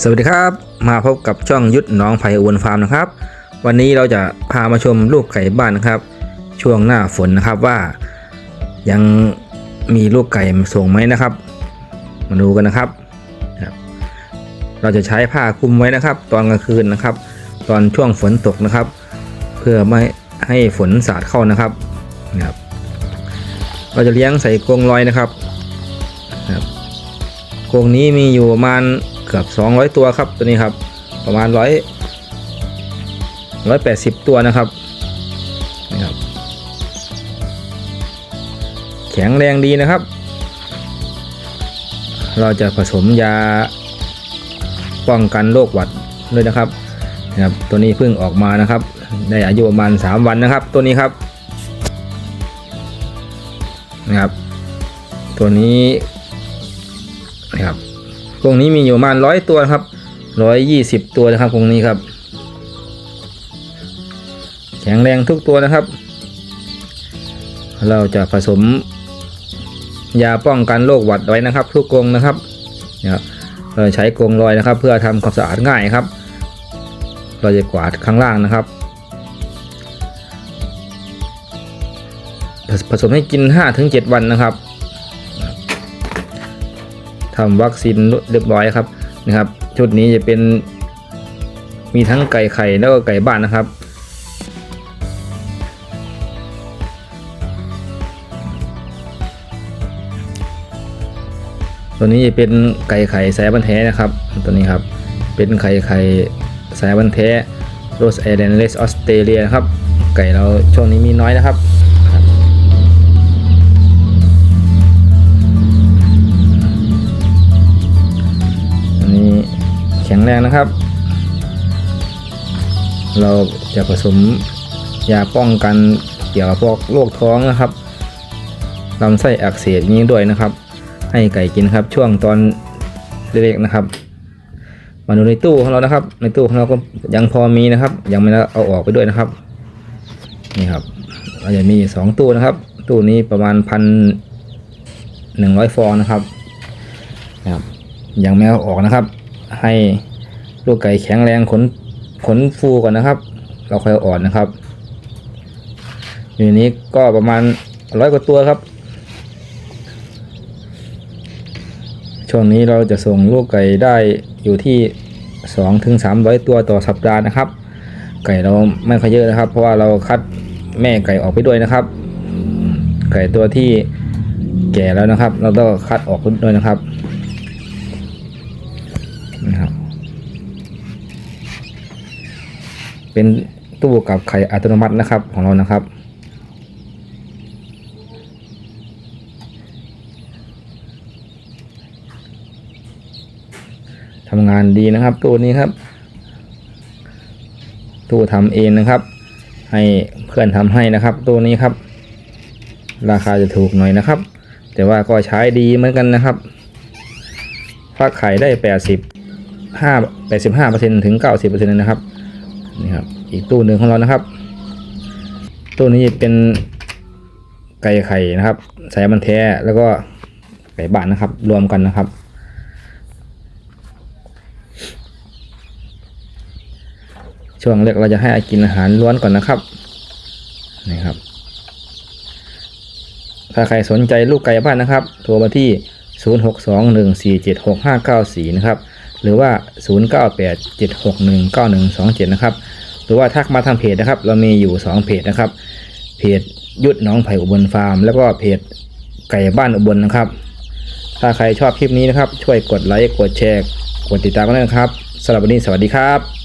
สวัสดีครับ มาพบกับช่องยุทธน้องไผ่อวนฟาร์มนะครับ วันนี้เราจะพามาชมลูกไก่บ้านนะครับ ช่วงหน้าฝนนะครับว่า ยังมีลูกไก่ส่งไหมนะครับ มาดูกันนะครับครับเราจะใช้ผ้าคลุมไว้นะครับ ตอนกลางคืนนะครับ ตอนช่วงฝนตกนะครับ เพื่อไม่ให้ฝนสาดเข้านะครับนะครับ เราจะเลี้ยงใส่กรงลอยนะครับนะครับกรงนี้มีอยู่ประมาณ เกือบ 200 ตัวครับตัวนี้ครับ ประมาณร้อยร้อยแปดสิบตัวนะครับนะครับ แข็งแรงดีนะครับ เราจะผสมยาป้องกันโรคหวัดด้วยนะครับนะครับตัวนี้เพิ่งออกมานะครับได้อายุประมาณ 3 วันนะครับ ตัวนี้ครับนะครับ ตัวนี้นะครับ กรงนี้มีอยู่ประมาณร้อยตัวครับร้อยยี่สิบตัวนะครับกรงนี้ครับ แข็งแรงทุกตัวนะครับ เราจะผสมยาป้องกันโรคหวัดไว้นะครับ ทุกกรงนะครับนะครับเราใช้กรงลอยนะครับ เพื่อทำความสะอาดง่ายครับ เราจะกวาดข้างล่างนะครับ ผสผสมให้กิน 5-7 วันนะครับ ทำวัคซีนเรียบร้อยครับนะครับ ชุดนี้จะเป็นมีทั้งไก่ไข่แล้วก็ไก่บ้านนะครับ ตัวนี้จะเป็นไก่ไข่สายบันแท้นะครับ ตัวนี้ครับเป็นไข่ไข่สายบันแท้โรสไอแลนด์เลสออสเตรเลียครับ ไก่เราช่วงนี้มีน้อยนะครับ งแรงนะครับ เราจะผสมยาป้องกันเกี่ยวกับพวกโรคท้องนะครับลำไส้อักเสบอย่างนี้ด้วยนะครับ ให้ไก่กินครับช่วงตอนเล็กๆนะครับ มาดูในตู้ของเรานะครับ ในตู้ของเราก็ยังพอมีนะครับ ยังไม่ได้เอาออกไปด้วยนะครับนี่ครับเราจะมีสองตู้นะครับ ตู้นี้ประมาณพันหนึ่งร้อยฟองนะครับนะครับยังไม่เอาออกนะครับ ให้ ลูกไก่แข็งแรงขนขนฟูก่อนนะครับ เราค่อยอาออกนะครับ อยู่นี้ก็ประมาณร้อยกว่าตัวครับ ช่วงนี้เราจะส่งลูกไก่ได้อยู่ที่2ถึง300ตัวต่อสัปดาห์นะครับ ไก่เราไม่ค่อยเยอะนะครับ เพราะว่าเราคัดแม่ไก่ออกไปด้วยนะครับ ไก่ตัวที่แก่แล้วนะครับ เราต้องคัดออกด้วยนะครับ เป็นตู้กับไข่อัตโนมัตินะครับของเรานะครับ ทำงานดีนะครับตู้นี้ครับ ตู้ทำเองนะครับ ให้เพื่อนทำให้นะครับตู้นี้ครับ ราคาจะถูกหน่อยนะครับ แต่ว่าก็ใช้ดีเหมือนกันนะครับฟักไข่ได้ 80 5 85%ถึง 90%นะครับ นี่ครับ อีกตู้หนึ่งของเรานะครับ ตู้นี้เป็นไก่ไข่นะครับสายมันแท้แล้วก็ไก่บ้านนะครับ รวมกันนะครับ ช่วงแรกเราจะให้อากินอาหารล้วนก่อนนะครับนี่ครับ ถ้าใครสนใจลูกไก่บ้านนะครับโทรมาที่ 0621476594 นะครับ หรือว่า 0987619127 นะครับ หรือว่าทักมาทางเพจนะครับ เรามีอยู่ 2 เพจนะครับ เพจยุดน้องไผ่อุบลฟาร์ม แล้วก็เพจไก่บ้านอุบลนะครับ ถ้าใครชอบคลิปนี้นะครับ ช่วยกดไลค์ กดแชร์ กดติดตามกันด้วยนะครับสำหรับวันนี้สวัสดีครับ